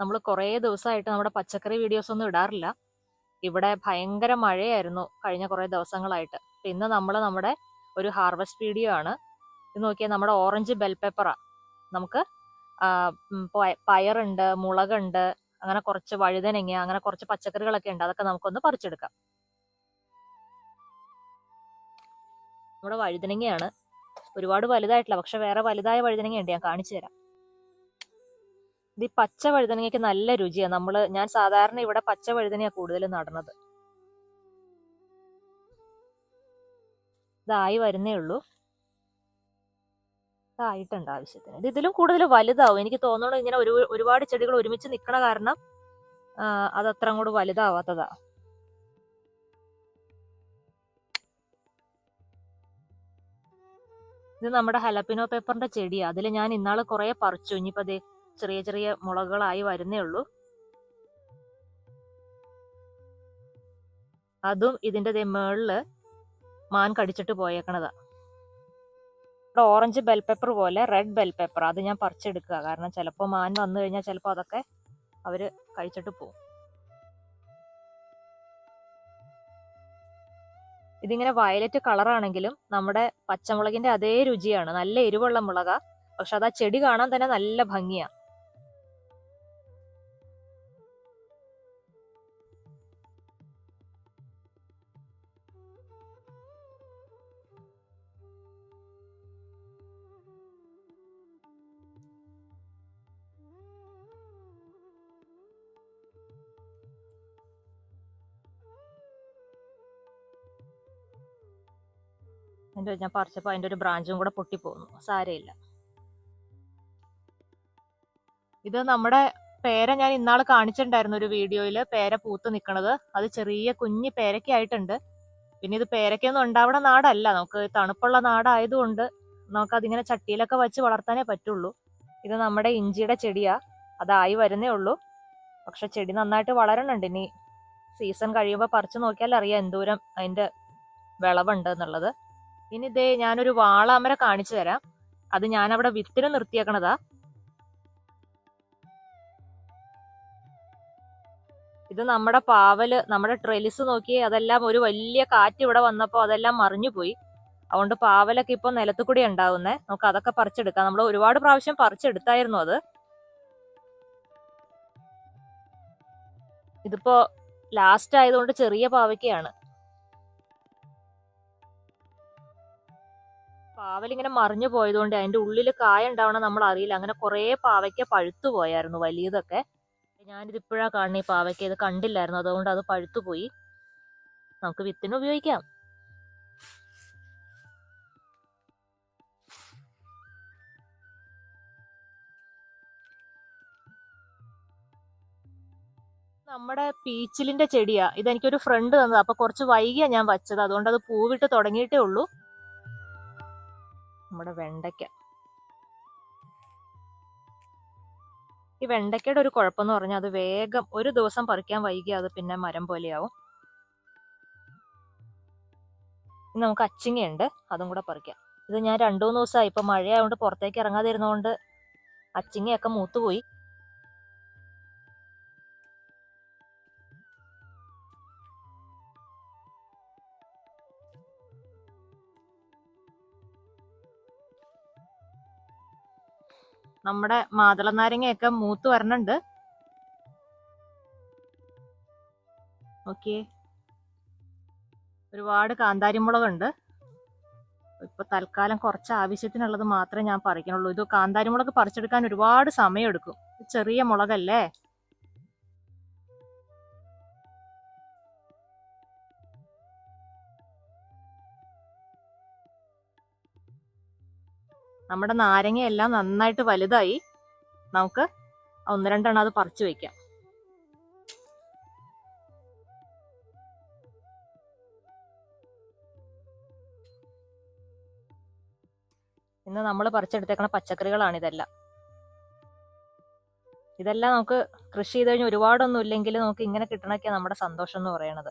നമ്മൾ കുറേ ദിവസമായിട്ട് നമ്മുടെ പച്ചക്കറി വീഡിയോസ് ഒന്നും ഇടാറില്ല. ഇവിടെ ഭയങ്കര മഴയായിരുന്നു കഴിഞ്ഞ കുറേ ദിവസങ്ങളായിട്ട്. ഇന്ന് നമ്മൾ നമ്മുടെ ഒരു ഹാർവസ്റ്റ് വീഡിയോ ആണ്. ഇത് നോക്കിയാൽ നമ്മുടെ ഓറഞ്ച് ബെൽ പേപ്പറാണ് നമുക്ക് പയറുണ്ട് മുളകുണ്ട് അങ്ങനെ കുറച്ച് വഴുതനങ്ങ അങ്ങനെ കുറച്ച് പച്ചക്കറികളൊക്കെ ഉണ്ട്. അതൊക്കെ നമുക്കൊന്ന് പറിച്ചെടുക്കാം. നമ്മുടെ വഴുതനങ്ങയാണ് ഒരുപാട് വലുതായിട്ടില്ല പക്ഷെ വേറെ വലുതായ വഴുതനങ്ങ ഉണ്ട് ഞാൻ കാണിച്ചു തരാം. ഇത് ഈ പച്ച വഴുതനങ്ങയ്ക്ക് നല്ല രുചിയാണ് നമ്മൾ ഞാൻ സാധാരണ ഇവിടെ പച്ച വഴുതനയാണ് കൂടുതലും നടണത് ഇതായി വരുന്നേ ഉള്ളൂ. ഇതായിട്ടുണ്ട് ആവശ്യത്തിന്. ഇത് ഇതിലും കൂടുതൽ വലുതാവും. എനിക്ക് തോന്നുന്നു ഇങ്ങനെ ഒരു ഒരുപാട് ചെടികൾ ഒരുമിച്ച് നിൽക്കണ കാരണം അത് അത്ര അങ്ങോട്ട് വലുതാവാത്തതാ. ഇത് നമ്മുടെ ഹലപ്പിനോ പേപ്പറിന്റെ ചെടിയാണ് അതിൽ ഞാൻ ഇന്നാൾ കുറെ പറിച്ചു. ഇനിയിപ്പോ ചെറിയ ചെറിയ മുളകളായി വരുന്നേ ഉള്ളൂ. അതും ഇതിന്റെ ദേ മേളിൽ മാൻ കടിച്ചിട്ട് പോയേക്കണതാ. ഇവിടെ ഓറഞ്ച് ബെൽ പേപ്പർ പോലെ റെഡ് ബെൽ പേപ്പർ അത് ഞാൻ പറിച്ചെടുക്കുക കാരണം ചിലപ്പോൾ മാൻ വന്നു കഴിഞ്ഞാൽ ചിലപ്പോൾ അതൊക്കെ അവർ കഴിച്ചിട്ട് പോകും ഇതിങ്ങനെ വയലറ്റ് കളറാണെങ്കിലും നമ്മുടെ പച്ചമുളകിന്റെ അതേ രുചിയാണ്. നല്ല എരിവുള്ള മുളക. പക്ഷെ അത് ആ ചെടി കാണാൻ തന്നെ നല്ല ഭംഗിയാ. അതിന്റെ ഞാൻ പറിച്ചപ്പോൾ അതിന്റെ ഒരു ബ്രാഞ്ചും കൂടെ പൊട്ടിപ്പോന്നു. സാരയില്ല. ഇത് നമ്മുടെ പേര ഞാൻ ഇന്നാൾ കാണിച്ചിട്ടുണ്ടായിരുന്നു ഒരു വീഡിയോയിൽ പേര പൂത്ത് നിൽക്കണത് അത് ചെറിയ കുഞ്ഞ് പേരക്കായിട്ടുണ്ട്. പിന്നെ ഇത് പേരക്കൊന്നും ഉണ്ടാവണ നാടല്ല. നമുക്ക് തണുപ്പുള്ള നാടായതുകൊണ്ട് നമുക്ക് അതിങ്ങനെ ചട്ടിയിലൊക്കെ വെച്ച് വളർത്താനേ പറ്റുള്ളൂ. ഇത് നമ്മുടെ ഇഞ്ചിയുടെ ചെടിയാ. അതായി വരുന്നേ ഉള്ളൂ. പക്ഷെ ചെടി നന്നായിട്ട് വളരണുണ്ട്. ഇനി സീസൺ കഴിയുമ്പോൾ പറിച്ചു നോക്കിയാൽ അറിയാം എന്തോരം അതിന്റെ വിളവുണ്ട് എന്നുള്ളത്. ഇനി ഇതേ ഞാനൊരു വാളാമര കാണിച്ചു തരാം. അത് ഞാൻ അവിടെ വിത്തിന് നിർത്തിയേക്കണതാ. ഇത് നമ്മുടെ പാവൽ നമ്മുടെ ട്രെലിസ് നോക്കി അതെല്ലാം ഒരു വലിയ കാറ്റ് ഇവിടെ വന്നപ്പോൾ അതെല്ലാം മറിഞ്ഞു പോയി. അതുകൊണ്ട് പാവലൊക്കെ ഇപ്പൊ നിലത്തു കൂടി ഉണ്ടാവുന്നേ. നമുക്ക് അതൊക്കെ പറിച്ചെടുക്കാം. നമ്മൾ ഒരുപാട് പ്രാവശ്യം പറിച്ചെടുത്തായിരുന്നു അത്. ഇതിപ്പോ ലാസ്റ്റ് ആയതുകൊണ്ട് ചെറിയ പാവയ്ക്കയാണ് പാവലിങ്ങനെ മറിഞ്ഞു പോയതുകൊണ്ട് അതിന്റെ ഉള്ളിൽ കായ ഉണ്ടാവണം നമ്മൾ അറിയില്ല അങ്ങനെ കുറേ പാവയ്ക്ക പഴുത്തു പോയായിരുന്നു വലിയതൊക്കെ. ഞാനിത് ഇപ്പോഴാ കാണുന്നത് ഈ പാവയ്ക്ക. ഇത് കണ്ടില്ലായിരുന്നു. അതുകൊണ്ട് അത് പഴുത്തു പോയി. നമുക്ക് വിത്തിന് ഉപയോഗിക്കാം. നമ്മുടെ പീച്ചിലിന്റെ ചെടിയാ. ഇതെനിക്കൊരു ഫ്രണ്ട് തന്നത്. അപ്പൊ കുറച്ച് വൈകിയാ ഞാൻ വച്ചത്. അതുകൊണ്ട് അത് പൂവിട്ട് തുടങ്ങിയിട്ടേ ഉള്ളൂ. നമ്മുടെ വെണ്ടയ്ക്ക. ഈ വെണ്ടയ്ക്കയുടെ ഒരു കുഴപ്പമെന്ന് പറഞ്ഞാൽ അത് വേഗം ഒരു ദിവസം പറിക്കാൻ വൈകി അത് പിന്നെ മരം പോലെയാവും. ഇനി നമുക്ക് അച്ചിങ്ങയുണ്ട് അതും കൂടെ പറിക്കാം. ഇത് ഞാൻ രണ്ടു മൂന്ന് ദിവസമായി. ഇപ്പം മഴയായതുകൊണ്ട് പുറത്തേക്ക് ഇറങ്ങാതിരുന്നതുകൊണ്ട് അച്ചിങ്ങയൊക്കെ മൂത്തുപോയി. നമ്മുടെ മാതള നാരങ്ങയൊക്കെ മൂത്ത് വരണുണ്ട്. ഓക്കെ ഒരുപാട് കാന്താരിമുളകുണ്ട്. ഇപ്പൊ തൽക്കാലം കുറച്ച് ആവശ്യത്തിനുള്ളത് മാത്രമേ ഞാൻ പറിക്കണുള്ളൂ ഇത് കാന്താരിമുളക് പറിച്ചെടുക്കാൻ ഒരുപാട് സമയം എടുക്കും ചെറിയ മുളകല്ലേ? നമ്മുടെ നാരങ്ങയെല്ലാം നന്നായിട്ട് വലുതായി. നമുക്ക് ഒന്ന് രണ്ടെണ്ണം അത് പറിച്ചു വെക്കാം. ഇന്ന് നമ്മൾ പറിച്ചെടുത്തേക്കണ പച്ചക്കറികളാണ് ഇതെല്ലാം. ഇതെല്ലാം നമുക്ക് കൃഷി ചെയ്ത് കഴിഞ്ഞാൽ ഒരുപാടൊന്നും ഇല്ലെങ്കിൽ നമുക്ക് ഇങ്ങനെ കിട്ടണൊക്കെയാണ് നമ്മുടെ സന്തോഷം എന്ന് പറയണത്.